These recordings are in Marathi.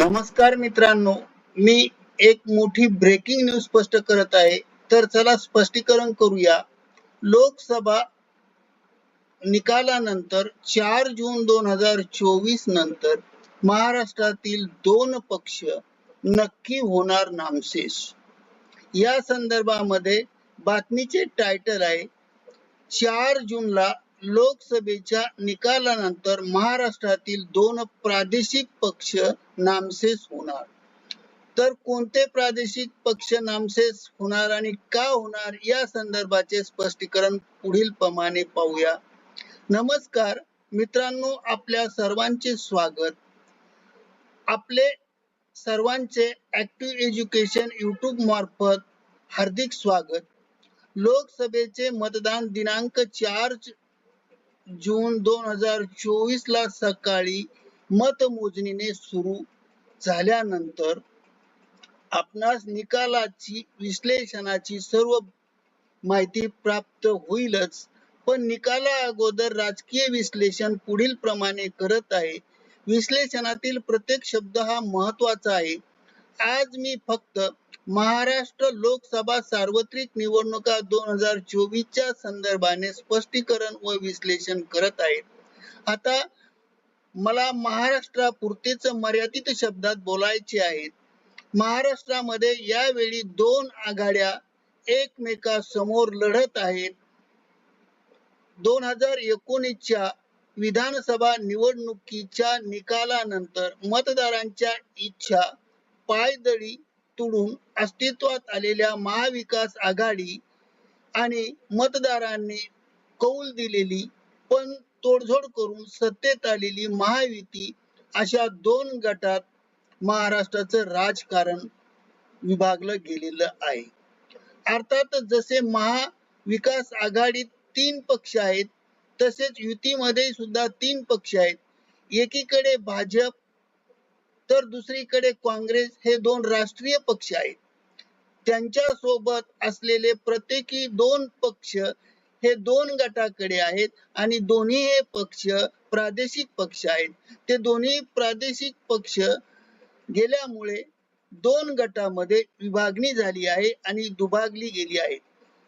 नमस्कार मित्रांनो मी एक मोठी ब्रेकिंग न्यूज स्पष्ट करत आहे. तर चला स्पष्टीकरण करूया. लोकसभा निकालानंतर चार जून दोन हजार चोवीस नंतर महाराष्ट्रातील दोन पक्ष नक्की होणार नामशेष. या संदर्भामध्ये बातमीचे टायटल आहे चार जूनला लोकसभेच्या निकालानंतर महाराष्ट्रातील दोन प्रादेशिक पक्ष नामशेष होणार. तर कोणते प्रादेशिक पक्ष नामशेष होणार आणि का होणार या संदर्भाचे स्पष्टीकरण पुढील प्रमाणे पाहूया. नमस्कार मित्रांनो आपल्या सर्वांचे स्वागत. आपले सर्वांचे ऍक्टिव्ह एज्युकेशन युट्यूब मार्फत हार्दिक स्वागत. लोकसभेचे मतदान दिनांक चार जून दोन हजार चोवीस ला सकाळी मतमोजणीने सुरू झाल्यानंतर आपणास निकालाची विश्लेषणाची सर्व माहिती प्राप्त होईलच. पण निकाला अगोदर राजकीय विश्लेषण पुढील प्रमाणे करत आहे. विश्लेषणातील प्रत्येक शब्द हा महत्त्वाचा आहे. आज मी फक्त महाराष्ट्र लोकसभा सार्वत्रिक निवडणुका दोन हजार चोवीसच्या संदर्भाने स्पष्टीकरण व विश्लेषण करत आहे आता मला महाराष्ट्रापुरतेच मर्यादित शब्दात बोलायचे आहेत महाराष्ट्रामध्ये यावेळी दोन आघाड्या एकमेकासमोर लढत आहेत. दोन हजार एकोणीसच्या विधानसभा निवडणुकीच्या निकालानंतर मतदारांच्या इच्छा पायदळी तुडून अस्तित्वात आलेल्या महाविकास आघाडी आणि मतदारांनी कौल दिलेली पण तोडझोड करून सत्तेत आलेली महायुती अशा दोन गटात महाराष्ट्राचं राजकारण विभागलं गेलेलं आहे. अर्थात जसे महाविकास आघाडीत तीन पक्ष आहेत तसेच युतीमध्ये सुद्धा तीन पक्ष आहेत. एकीकडे भाजप तर दुसरीकडे काँग्रेस हे दोन राष्ट्रीय पक्ष आहेत. त्यांच्यासोबत असलेले प्रत्येकी दोन पक्ष हे दोन गटाकडे आहेत आणि दोन्ही हे पक्ष प्रादेशिक पक्ष आहेत. ते दोन्ही प्रादेशिक पक्ष गेल्यामुळे दोन गटामध्ये विभागणी झाली आहे आणि दुभागली गेली आहे.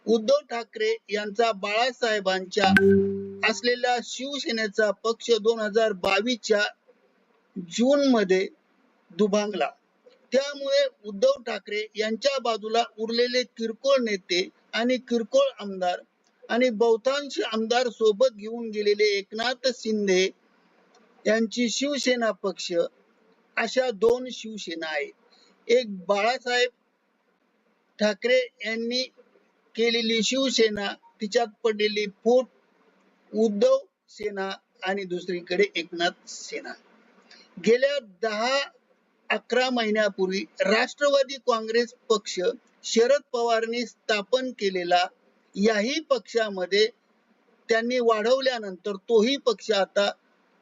उद्धव ठाकरे यांचा बाळासाहेबांच्या असलेला शिवसेनेचा पक्ष दोन हजार बावीसच्या जून मध्ये दुभांगला. त्यामुळे उद्धव ठाकरे यांच्या बाजूला उरलेले किरकोळ नेते आणि किरकोळ आमदार आणि बहुतांश आमदार सोबत घेऊन गेलेले एकनाथ शिंदे यांची शिवसेना पक्ष अशा दोन शिवसेना आहे एक बाळासाहेब ठाकरे यांनी केलेली शिवसेना तिच्यात पडलेली फूट उद्धव सेना आणि दुसरीकडे एकनाथ सेना. गेल्या दहा अकरा महिन्यापूर्वी राष्ट्रवादी काँग्रेस पक्ष शरद पवारनी स्थापन केलेला याही पक्षामध्ये त्यांनी वाढवल्यानंतर तोही पक्ष आता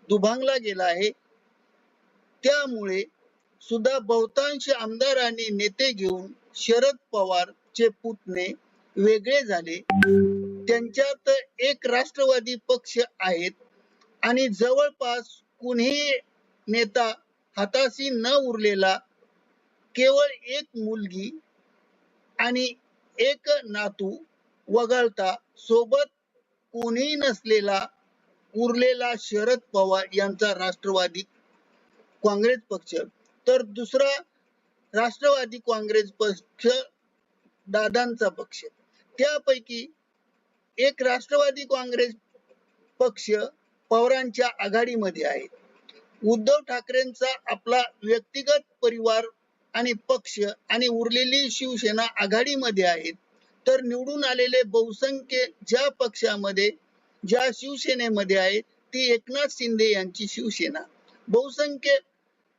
दुभांगला गेला आहे. त्यामुळे सुद्धा बहुतांश आमदारांनी नेते घेऊन शरद पवार चे पुतणे वेगळे झाले. त्यांच्यात एक राष्ट्रवादी पक्ष आहेत आणि जवळपास कुणीही नेता हाताशी न उरलेला केवळ एक मुलगी आणि एक नातू वगळता सोबत कोणीही नसलेला उरलेला शरद पवार यांचा राष्ट्रवादी काँग्रेस पक्ष. तर दुसरा राष्ट्रवादी काँग्रेस पक्ष दादांचा पक्ष. त्यापैकी एक राष्ट्रवादी काँग्रेस पक्ष पवारांच्या आघाडीमध्ये आहे. उद्धव ठाकरेंचा आपला व्यक्तिगत परिवार आणि पक्ष आणि उरलेली शिवसेना आघाडीमध्ये आहेत तर निवडून आलेले बहुसंख्य ज्या पक्षामध्ये ज्या शिवसेनेमध्ये आहे ती एकनाथ शिंदे यांची शिवसेना. बहुसंख्य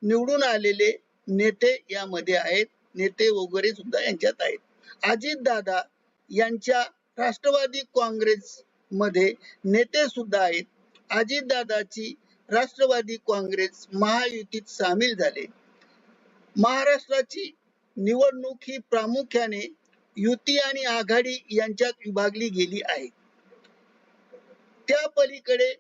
निवडून आलेले नेते यामध्ये आहेत नेते वगैरे सुद्धा यांच्यात आहेत. अजित दादा यांच्या राष्ट्रवादी काँग्रेस मध्ये नेते सुद्धा आहेत. अजित दादाची राष्ट्रवादी काँग्रेस महायुतीत सामील झाले. महाराष्ट्राची निवडणूक ही प्रामुख्याने युती आणि आघाडी यांच्यात विभागली गेली आहे. त्या पलीकडे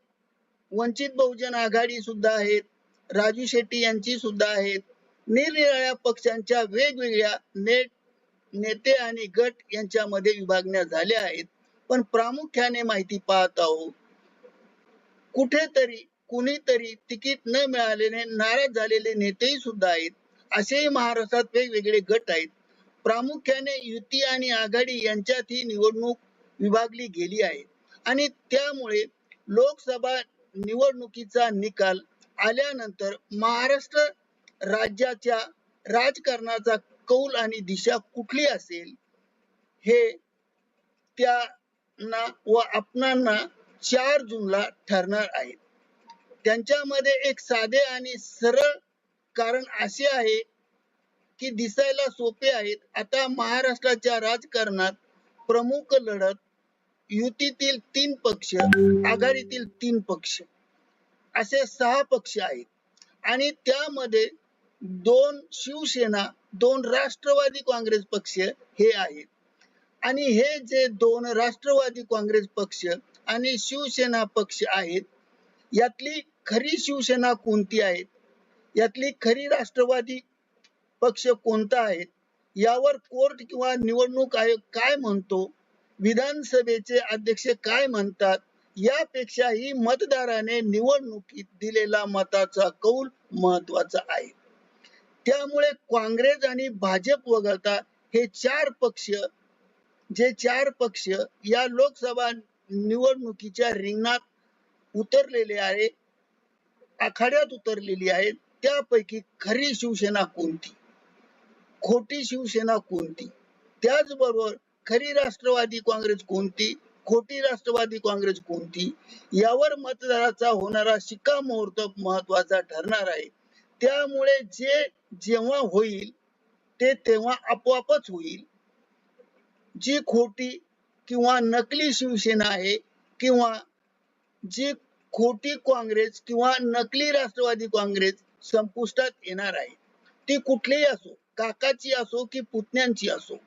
वंचित बहुजन आघाडी सुद्धा आहेत राजू शेट्टी यांची सुद्धा आहेत निरनिराळ्या पक्षांच्या वेगवेगळ्या नेट नेते आणि गट यांच्यामध्ये विभागण्या झाल्या आहेत. पण प्रामुख्याने माहिती पाहत आहोत कुठेतरी कुणीतरी तिकीट न मिळालेले नाराज झालेले नेतेही सुद्धा आहेत. असेही महाराष्ट्रात वेगवेगळे गट आहेत. प्रामुख्याने युती आणि आघाडी यांच्यात ही निवडणूक विभागली गेली आहे. आणि त्यामुळे लोकसभा निवडणुकीचा निकाल आल्यानंतर महाराष्ट्र राज्याच्या राजकारणाचा कौल आणि दिशा कुठली असेल हे त्यांना व आपणांना चार जूनला ठरणार आहे. त्यांच्यामध्ये एक साधे आणि सरळ कारण असे आहे की दिसायला सोपे आहेत. आता महाराष्ट्राच्या राजकारणात प्रमुख लढत युतीतील तीन पक्ष आघाडीतील तीन पक्ष असे सहा पक्ष आहेत. आणि त्यामध्ये दोन शिवसेना दोन राष्ट्रवादी काँग्रेस पक्ष हे आहेत. आणि हे जे दोन राष्ट्रवादी काँग्रेस पक्ष आणि शिवसेना पक्ष आहेत यातली खरी शिवसेना कोणती आहे यातली खरी राष्ट्रवादी पक्ष कोणता आहे? यावर कोर्ट किंवा निवडणूक आयोग काय म्हणतो? विधानसभेचे अध्यक्ष काय म्हणतात? यापेक्षाही मतदाराने निवडणुकीत दिलेला मताचा कौल महत्त्वाचा आहे. त्यामुळे काँग्रेस आणि भाजप वगळता हे चार पक्ष जे चार पक्ष या लोकसभा निवडणुकीच्या रिंगणात उतरलेले आहे. आखाड्यात उतरलेली आहेत त्यापैकी खरी शिवसेना कोणती? खोटी शिवसेना कोणती? त्याचबरोबर खरी राष्ट्रवादी काँग्रेस कोणती? खोटी राष्ट्रवादी काँग्रेस कोणती? यावर मतदाराचा होणारा शिक्कामोर्तब महत्त्वाचा ठरणार आहे. त्यामुळे जे जेव्हा होईल ते तेव्हा आपोआपच होईल. जी खोटी किंवा नकली शिवसेना आहे किंवा जी खोटी काँग्रेस किंवा नकली राष्ट्रवादी काँग्रेस संपुष्टात येणार आहे. ती कुठलीही असो काकाची असो की पुतण्यांची असो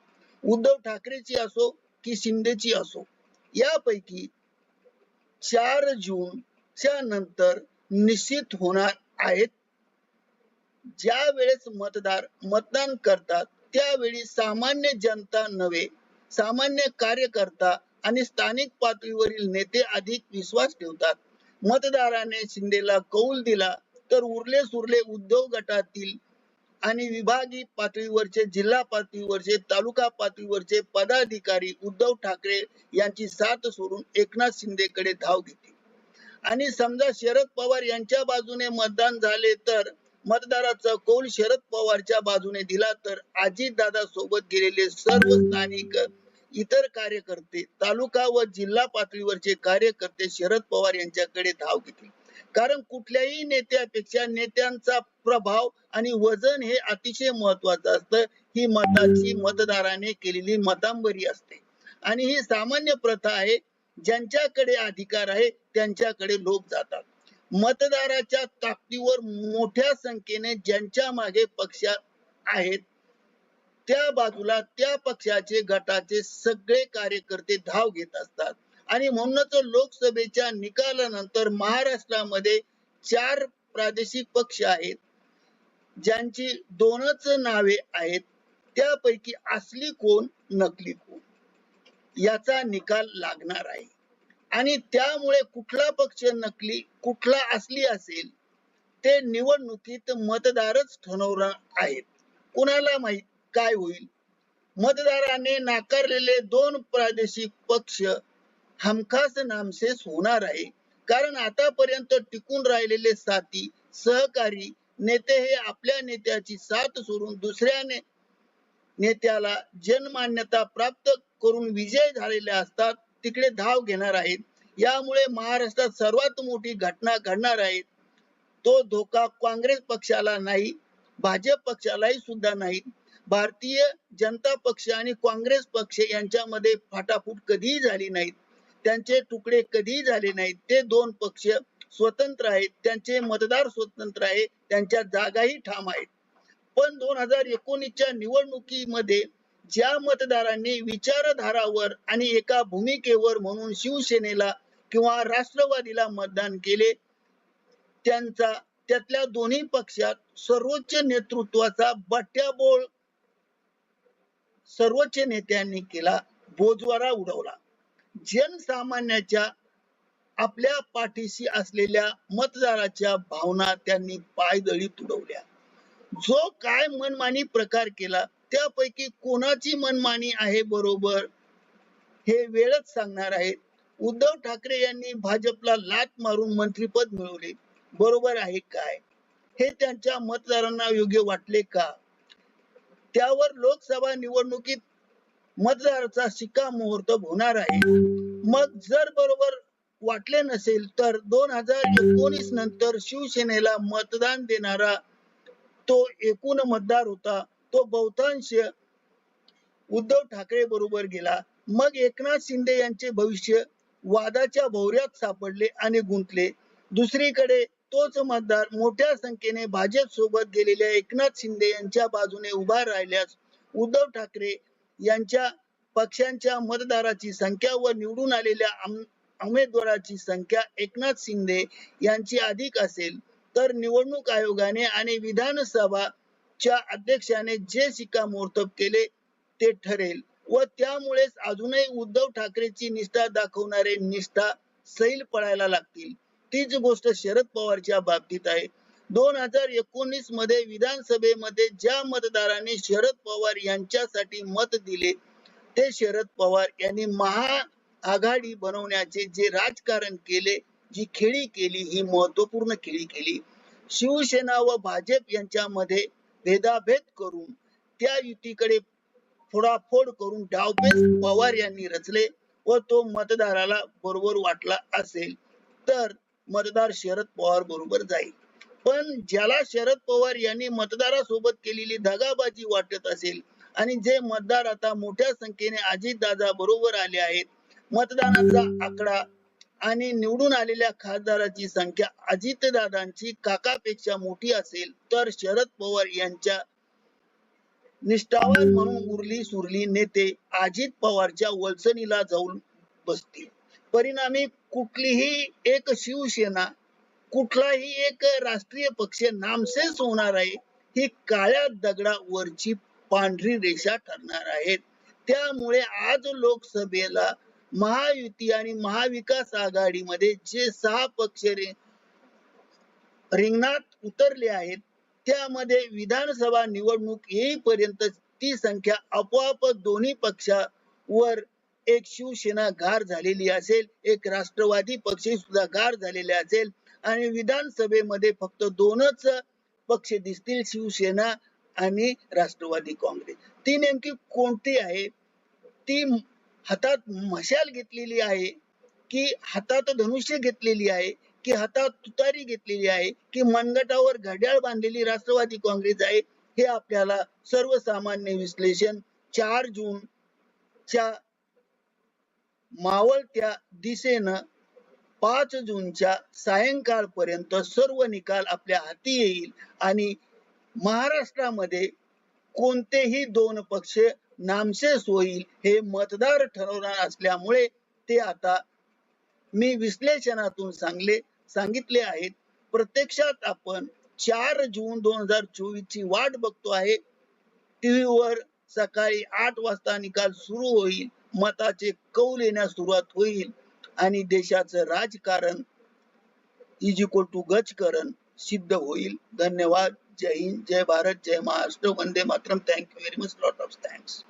उद्धव ठाकरेची असो की शिंदेची असो यापैकी चार जून च्या नंतर निश्चित होणार आहेत. ज्या वेळेस मतदार मतदान करतात त्यावेळी सामान्य जनता नव्हे सामान्य कार्यकर्ता आणि स्थानिक पातळीवरील नेते अधिक विश्वास ठेवतात. मतदाराने शिंदेला कौल दिला तर उरले सुरले उद्योग गटातील आणि विभागीय पातळीवरचे जिल्हा पातळीवरचे तालुका पातळीवरचे पदाधिकारी उद्धव ठाकरे यांची साथ सोडून एकनाथ शिंदेकडे धाव घेतील. आणि समजा शरद पवार यांच्या बाजूने मतदान झाले तर मतदाराचा कौल शरद पवारच्या बाजूने दिला तर अजितदादा सोबत गेलेले सर्व स्थानिक इतर कार्यकर्ते तालुका व जिल्हा पातळीवरचे कार्यकर्ते शरद पवार यांच्याकडे धाव घेतील. कारण कुठल्याही नेत्यापेक्षा नेत्यांचा प्रभाव आणि वजन हे अतिशय महत्वाचं असतं. ही मताची मतदाराने केलेली मतांबरी असते. आणि ही सामान्य प्रथा आहे. ज्यांच्याकडे अधिकार आहे त्यांच्याकडे लोक जातात. मतदाराच्या ताकदीवर मोठ्या संख्येने ज्यांच्या मागे पक्ष आहेत त्या बाजूला त्या पक्षाचे गटाचे सगळे कार्यकर्ते धाव घेत असतात. आणि म्हणूनच लोकसभेच्या निकालानंतर महाराष्ट्रामध्ये चार प्रादेशिक पक्ष आहेत. ज्यांची दोनच नावे आहेत. त्यापैकी असली कोण नकली कोण? याचा निकाल लागणार आहे. आणि त्यामुळे कुठला पक्ष नकली कुठला असली असेल ते निवडणुकीत मतदारच ठरवणार आहेत. कुणाला माहीत? काय होईल? मतदाराने नाकारलेले दोन प्रादेशिक पक्ष हमखास नामशेष होणार आहे. कारण आतापर्यंत टिकून राहिलेले साथी सहकारी नेते हे आपल्या नेत्याची साथ सोडून दुसऱ्या ने- नेत्याला जनमान्यता प्राप्त करून विजय झालेले असतात तिकडे धाव घेणार आहेत. यामुळे महाराष्ट्रात सर्वात मोठी घटना घडणार आहे. तो धोका काँग्रेस पक्षाला नाही भाजप पक्षालाही सुद्धा नाही. भारतीय जनता पक्ष आणि काँग्रेस पक्ष यांच्यामध्ये फाटाफूट कधीही झाली नाहीत. त्यांचे तुकडे कधीही झाले नाहीत. ते दोन पक्ष स्वतंत्र आहेत. त्यांचे मतदार स्वतंत्र आहे. त्यांच्या जागाही ठाम आहेत. पण दोन हजार एकोणीसच्या निवडणुकीमध्ये ज्या मतदारांनी विचारधारावर आणि एका भूमिकेवर म्हणून शिवसेनेला किंवा राष्ट्रवादीला मतदान केले त्यांचा त्यातल्या दोन्ही पक्षात सर्वोच्च नेतृत्वाचा बट्ट्याबोळ सर्वोच्च नेत्यांनी केला बोजवारा उडवला. जनसामान्याच्या आपल्या पाठीशी असलेल्या मतदाराच्या भावना त्यांनी पायदळी तुडवल्या. जो काय मनमानी प्रकार केला त्यापैकी कोणाची मनमानी आहे बरोबर हे वेळच सांगणार आहे उद्धव ठाकरे यांनी भाजपला लात मारून मंत्रीपद मिळवले. बरोबर आहे काय? हे त्यांच्या मतदारांना योग्य वाटले का? त्यावर लोकसभा निवडणुकीत मतदाराचा शिक्का मुहूर्त होणार आहे. मग जर बरोबर वाटले नसेल तर दोन हजार एकोणीस नंतर शिवसेनेला मतदान देणारा तो एकूण मतदार होता तो बहुतांश उद्धव ठाकरे बरोबर गेला. मग एकनाथ शिंदे यांचे भविष्य वादाच्या भोवऱ्यात सापडले आणि गुंतले. दुसरीकडे तोच मतदार मोठ्या संख्येने भाजप सोबत गेलेल्या एकनाथ शिंदे यांच्या बाजूने उभा राहिल्यास उद्धव ठाकरे यांच्या पक्षांच्या मतदाराची संख्या व निवडून आलेल्या उमेदवाराची संख्या एकनाथ शिंदे यांची अधिक असेल तर निवडणूक आयोगाने आणि विधानसभाच्या अध्यक्षाने जे शिक्कामोर्तब केले ते ठरेल व त्यामुळेच अजूनही उद्धव ठाकरेची निष्ठा दाखवणारे निष्ठा सैल पळायला लागतील. तीच गोष्ट शरद पवारच्या बाबतीत आहे. दोन हजार एकोणीसमध्ये विधानसभेमध्ये ज्या मतदारांनी शरद पवार यांच्यासाठी मत दिले ते शरद पवार यांनी महा आघाडी बनवण्याचे जे राजकारण केले जी खेळी केली ही महत्त्वपूर्ण खेळी केली. शिवसेना व भाजप यांच्यामध्ये भेदाभेद करून त्या युतीकडे फोडाफोड करून डावपेच पवार यांनी रचले व तो मतदाराला बरोबर वाटला असेल. तर मतदार शरद पवार बरोबर जाईल. पण ज्याला शरद पवार यांनी मतदारासोबत केलेली दगाबाजी वाटत असेल आणि जे मतदार आता मोठ्या संख्येने अजितदादा बरोबर आले आहेत मतदानाचा आकडा आणि निवडून आलेल्या खासदाराची संख्या अजितदादांची काकापेक्षा मोठी असेल तर शरद पवार यांच्या निष्ठावान म्हणून उरली सुरली नेते अजित पवारच्या वलसणीला जाऊन बसतील. परिणामी कुठलीही एक शिवसेना कुठलाही एक राष्ट्रीय पक्ष नामशेष होणार आहे ही काळ्या दगडावरची पांढरी रेषा ठरणार आहेत. त्यामुळे आज लोकसभेला महायुती आणि महाविकास आघाडीमध्ये जे सहा पक्ष रि- रिंगणात उतरले आहेत त्यामध्ये विधानसभा निवडणूक येईपर्यंत ती संख्या आपोआप दोन्ही पक्षावर एक शिवसेना गार झालेली असेल एक राष्ट्रवादी पक्ष सुद्धा गार झालेले असेल आणि विधानसभेमध्ये फक्त दोनच पक्ष दिसतील शिवसेना आणि राष्ट्रवादी काँग्रेस. ती नेमकी कोणती आहे? ती हातात मशाल घेतलेली आहे की हातात धनुष्य घेतलेली आहे की हातात तुतारी घेतलेली आहे की मनगटावर घड्याळ बांधलेली राष्ट्रवादी काँग्रेस आहे? हे आपल्याला सर्वसामान्य विश्लेषण चार जून च्या मावळत्या दिशेनं पाच जूनच्या सायंकाळपर्यंत सर्व निकाल आपल्या हाती येईल आणि महाराष्ट्रामध्ये कोणतेही दोन पक्ष नामशेष होईल हे मतदार ठरवणार असल्यामुळे ते आता मी विश्लेषणातून सांगले सांगितले आहेत. प्रत्यक्षात आपण चार जून दोन हजार चोवीस ची वाट बघतो आहे. टीव्हीवर सकाळी आठ वाजता निकाल सुरू होईल. मताचे कौल येण्यास सुरुवात होईल आणि देशाचं राजकारण इज इक्वल टू गजकरण सिद्ध होईल. धन्यवाद. जय हिंद. जय भारत. जय महाराष्ट्र. वंदे Mataram. Thank you very much lot of thanks